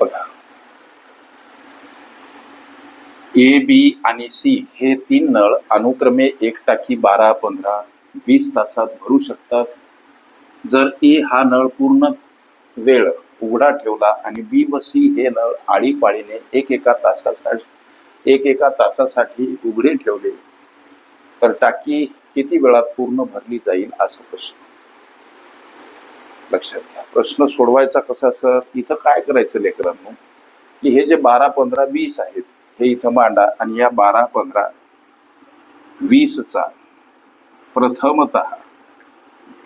बघा. A B आणि C हे तीन नळ अनुक्रमे एक टाकी बारा पंधरा वीस तासात भरू शकतात. जर ए हा नळ पूर्ण वेळ उघडा ठेवला आणि बी व सी हे नळ आळीपाळीने एक एका तासासाठी एक एका तासासाठी उघडे ठेवले तर टाकी किती वेळात पूर्ण भरली जाईल असं प्रश्न. लक्षात घ्या. प्रश्न सोडवायचा कसा सर? इथं काय करायचं लेकरांनो? की हे जे बारा पंधरा वीस आहेत हे इथं मांडा आणि या बारा पंधरा वीसचा प्रथमत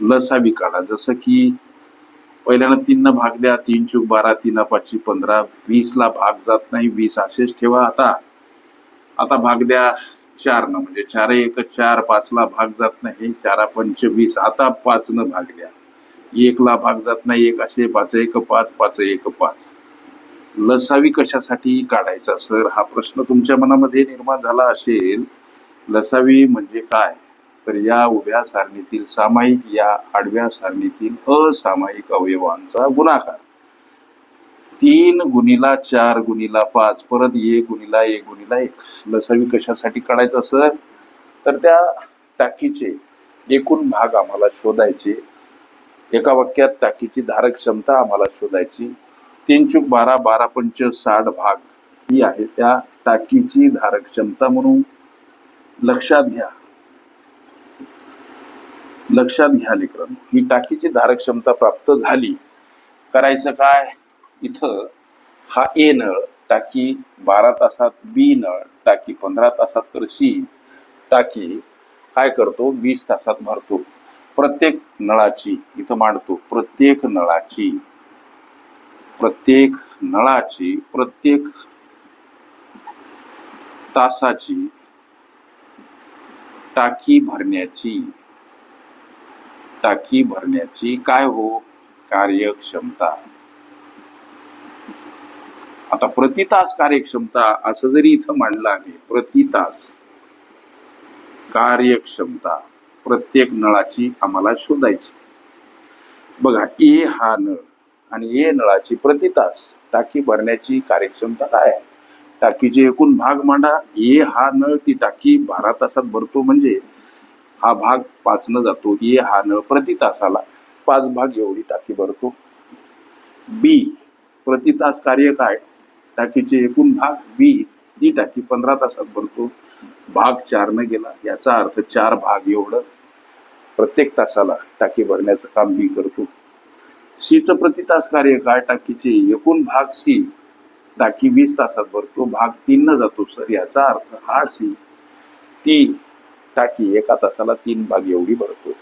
लसावी काढा. जसं की पहिल्यानं तीन भाग द्या तीन चूक बारा तीन पाचशे पंधरा वीसला भाग जात नाही वीस असेच ठेवा. आता आता भाग द्या चार न म्हणजे चार एक चार पाचला भाग जात नाही चारा पंचवीस आता पाच न भाग द्या. एकला भाग जात नाही एक असे पाच एक पाच पाच एक पाच. लसावी कशासाठी काढायचा सर? हा प्रश्न तुमच्या मनामध्ये निर्माण झाला असेल. लसावी म्हणजे काय? तर या उभ्या सारणीतील सामायिक या आडव्या सारणीतील असामायिक अवयवांचा गुणाकार. तीन गुणीला चार गुणीला पाच परत एक गुणीला एक गुणीला एक. लसावी कशासाठी काढायचा सर? तर त्या टाकीचे एकूण भाग आम्हाला शोधायचे. एका वाक्यात टाकीची धारक क्षमता आम्हाला शोधायची. तीन चूक बारा बारा पंच साठ भाग ही आहे. त्या टाकीची धारक क्षमता म्हणून लक्षात घ्या. लक्षात घ्या लेकरांनो ही टाकीची धारक क्षमता प्राप्त झाली. करायचं काय? इथं हा ए नळ टाकी बारा तासात बी नळ टाकी पंधरा तासात तर सी टाकी काय करतो? वीस तासात भरतो. प्रत्येक नळाची इथं मांडतो प्रत्येक नळाची प्रत्येक नळाची प्रत्येक तासाची टाकी भरण्याची. टाकी भरण्याची काय हो? कार्यक्षमता. आता प्रति तास कार्यक्षमता असं जरी इथं मांडलं आहे प्रति तास कार्यक्षमता. प्रत्येक नळाची आम्हाला शोधायची. बघा ए हा नळ आणि ए नळाची प्रति तास टाकी भरण्याची कार्यक्षमता काय आहे? टाकीचे एकूण भाग मांडा. ए हा नळ ती टाकी बारा तासात भरतो म्हणजे हा भाग पाचनं जातो. ए हा नळ प्रति तासाला पाच भाग एवढी टाकी भरतो. बी प्रति तास कार्य काय? टाकीचे एकूण भाग बी ती टाकी पंधरा तासात भरतो. भाग चारनं गेला याचा अर्थ चार भाग एवढं. प्रत्येक तासाला टाकी भरण्याचं काम मी करतो. सीचं प्रति तास कार्य काय? टाकीचे एकूण भाग सी. टाकी वीस तासात भरतो भाग तीन न जातो सर. याचा अर्थ हा सी. ती टाकी एका तासाला तीन भाग एवढी भरतो.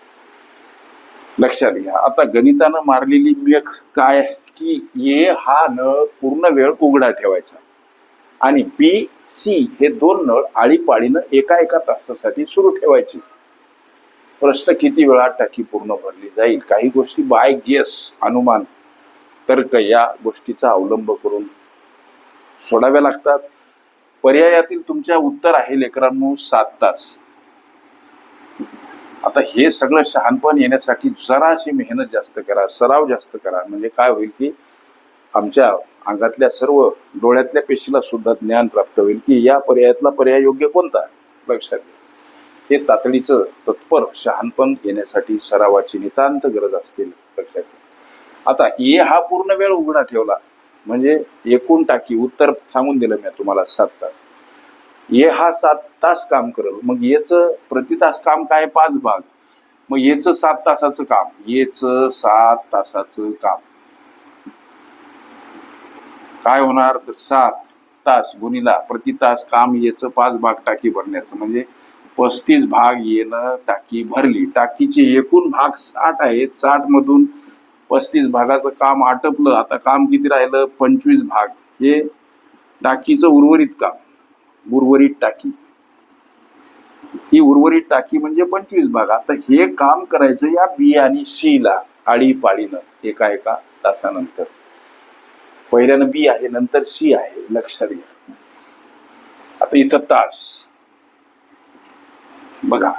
लक्षात घ्या. आता गणितानं मारलेली मेख काय? की ये हा नळ पूर्ण वेळ उघडा ठेवायचा. आणि बी सी हे दोन नळ आळीपाळीनं एका एका तासासाठी सुरू ठेवायचे. प्रश्न किती वेळात टाकी पूर्ण भरली जाईल? काही गोष्टी बाय गेस अनुमान. तर्क या गोष्टीचा अवलंब करून सोडाव्या लागतात. पर्यायातील तुमच्या उत्तर आहे लेकरांनो सात तास. आता हे सगळं शहाणपण येण्यासाठी जराशी मेहनत जास्त करा सराव जास्त करा. म्हणजे काय होईल की आमच्या अंगातल्या सर्व डोळ्यातल्या पेशीला सुद्धा ज्ञान प्राप्त होईल की या पर्यायातला पर्याय योग्य कोणता लक्षात घ्या. हे तातडीचं तत्पर शहाणपण येण्यासाठी सरावाची नितांत गरज असते. लक्षात घ्या. आता ए हा पूर्ण वेळ उघडा ठेवला. म्हणजे एकूण टाकी उत्तर सांगून दिलं मी तुम्हाला सात तास. ये हा सात तास काम करेल. मग येच प्रति तास काम काय? पाच भाग. मग येच सात तासाचं काम. येच सात तासाचं काम. काय होणार? तर सात तास गुणीला प्रति तास काम याचं पाच भाग टाकी भरण्याचं. म्हणजे पस्तीस भाग येणं टाकी भरली. टाकीचे एकूण भाग साठ आहेत. साठ मधून पस्तीस भागाचं काम आटपलं. आता काम किती राहिलं? पंचवीस भाग. हे टाकीचं उर्वरित काम. उर्वरित टाकी. ही उर्वरित टाकी म्हणजे पंचवीस भाग. आता हे काम करायचं या बी आणि सी ला आळी पाळीनं एका एका तासानंतर. पहिल्यानं बी आहे नंतर सी आहे लक्षात घ्या आता इथं तास. बघा.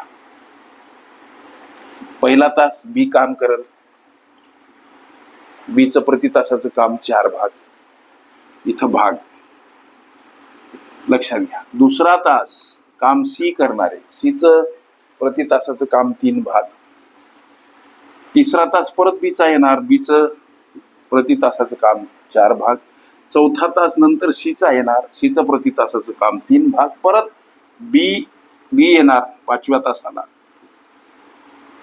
पहिला तास बी काम करल. बीचं प्रति तासाचं काम चार भाग. इथं भाग. लक्षात घ्या. दुसरा तास काम सी करणारे. सीच प्रति तासाचं काम तीन भाग. तिसरा तास परत बीचा येणार. बीचं प्रति तासाचं काम चार भाग. चौथा तास नंतर शीचा येणार. शीचं प्रति तासाचं काम तीन भाग. परत बी बी येणार. पाचव्या तासाला.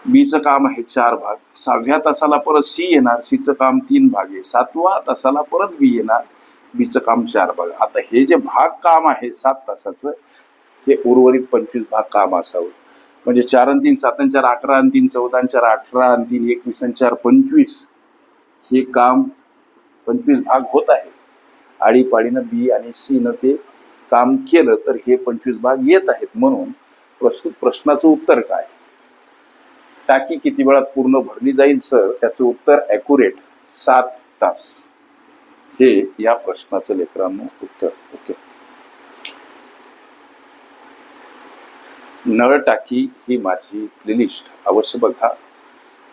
बीचं काम आहे चार भाग. सहाव्या तासाला परत सी येणार. सीचं काम तीन भाग आहे. सातवा तासाला परत बी येणार. बीचं काम चार भाग. आता हे जे भाग काम आहे सात तासाचं हे उर्वरित पंचवीस भाग काम असावं. म्हणजे चार आणि तीन सात आणि चार अकरा आणि तीन चौदा आणि चार अठरा आणि तीन एकवीस आणि चार पंचवीस हे काम पंचवीस भाग होत आहे. आळीपाळीनं बी आणि सी न ते काम केलं तर हे पंचवीस भाग येत आहेत म्हणून प्रस्तुत प्रश्नाचं उत्तर काय? टाकी किती वेळात पूर्ण भरली जाईल सर? त्याचं उत्तर ॲक्युरेट सात तास. हे या प्रश्नाचं लेकरांनो उत्तर. ओके. नळ टाकी ही माझी प्लेलिस्ट अवश्य बघा.